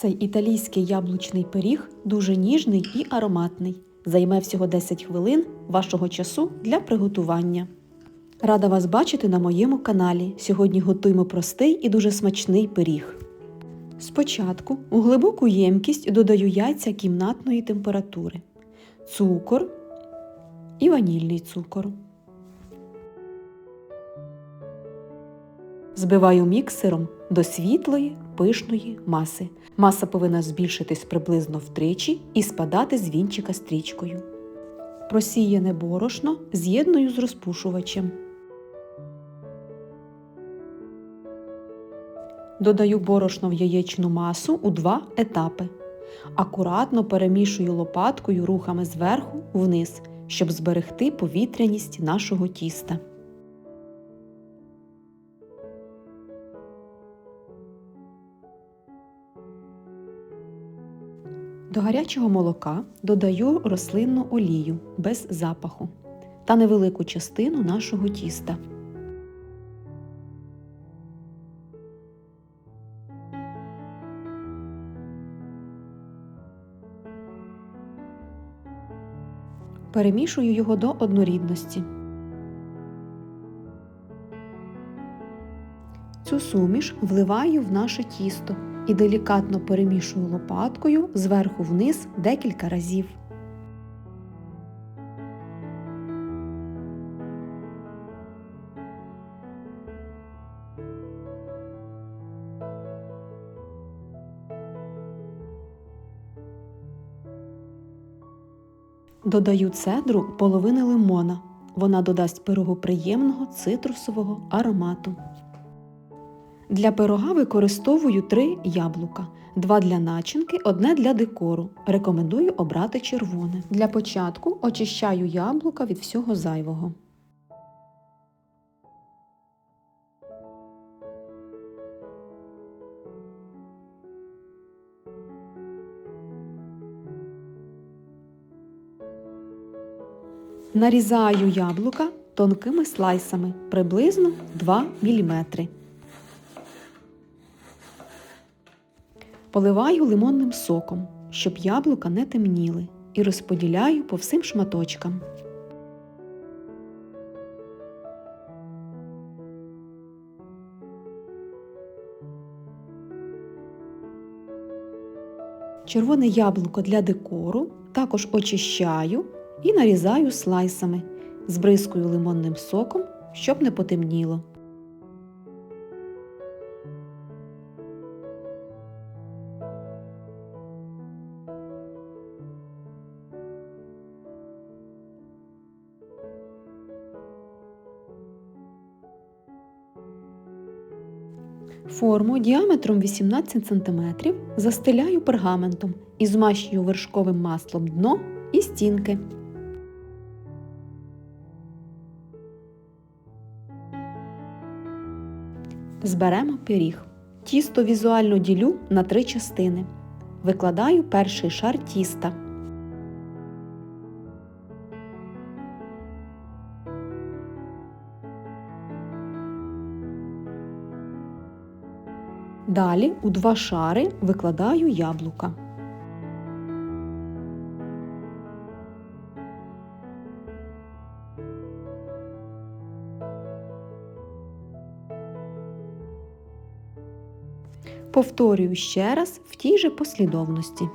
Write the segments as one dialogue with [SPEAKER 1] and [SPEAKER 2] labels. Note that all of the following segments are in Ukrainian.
[SPEAKER 1] Цей італійський яблучний пиріг дуже ніжний і ароматний. Займе всього 10 хвилин вашого часу для приготування. Рада вас бачити на моєму каналі. Сьогодні готуємо простий і дуже смачний пиріг. Спочатку у глибоку ємкість додаю яйця кімнатної температури, цукор і ванільний цукор. Збиваю міксером до світлої пишної маси. Маса повинна збільшитись приблизно втричі і спадати з вінчика стрічкою. Просіяне борошно з'єдную з розпушувачем. Додаю борошно в яєчну масу у два етапи. Акуратно перемішую лопаткою рухами зверху вниз, щоб зберегти повітряність нашого тіста. До гарячого молока додаю рослинну олію без запаху та невелику частину нашого тіста. Перемішую його до однорідності. Цю суміш вливаю в наше тісто і делікатно перемішую лопаткою зверху вниз декілька разів. Додаю цедру половини лимона. Вона додасть пирогу приємного цитрусового аромату. Для пирога використовую три яблука. Два для начинки, одне для декору. Рекомендую обрати червоне. Для початку очищаю яблука від всього зайвого. Нарізаю яблука тонкими слайсами приблизно 2 мм. Поливаю лимонним соком, щоб яблука не темніли, і розподіляю по всім шматочкам. Червоне яблуко для декору також очищаю і нарізаю слайсами, збризкую лимонним соком, щоб не потемніло. Форму діаметром 18 см застеляю пергаментом і змащую вершковим маслом дно і стінки. Зберемо пиріг. Тісто візуально ділю на три частини. Викладаю перший шар тіста. Далі у два шари викладаю яблука. Повторюю ще раз в тій же послідовності.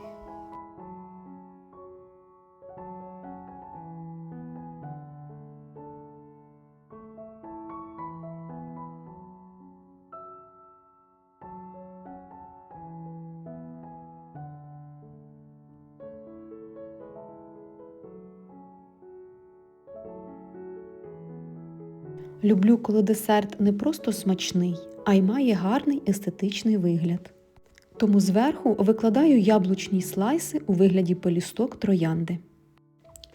[SPEAKER 1] Люблю, коли десерт не просто смачний, а й має гарний естетичний вигляд. Тому зверху викладаю яблучні слайси у вигляді пелюсток троянди.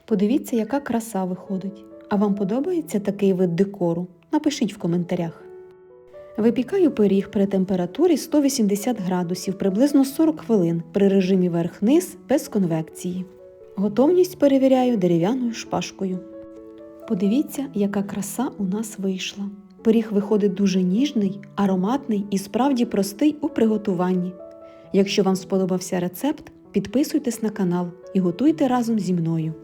[SPEAKER 1] Подивіться, яка краса виходить. А вам подобається такий вид декору? Напишіть в коментарях. Випікаю пиріг при температурі 180 градусів приблизно 40 хвилин при режимі верх-низ без конвекції. Готовність перевіряю дерев'яною шпажкою. Подивіться, яка краса у нас вийшла. Пиріг виходить дуже ніжний, ароматний і справді простий у приготуванні. Якщо вам сподобався рецепт, підписуйтесь на канал і готуйте разом зі мною.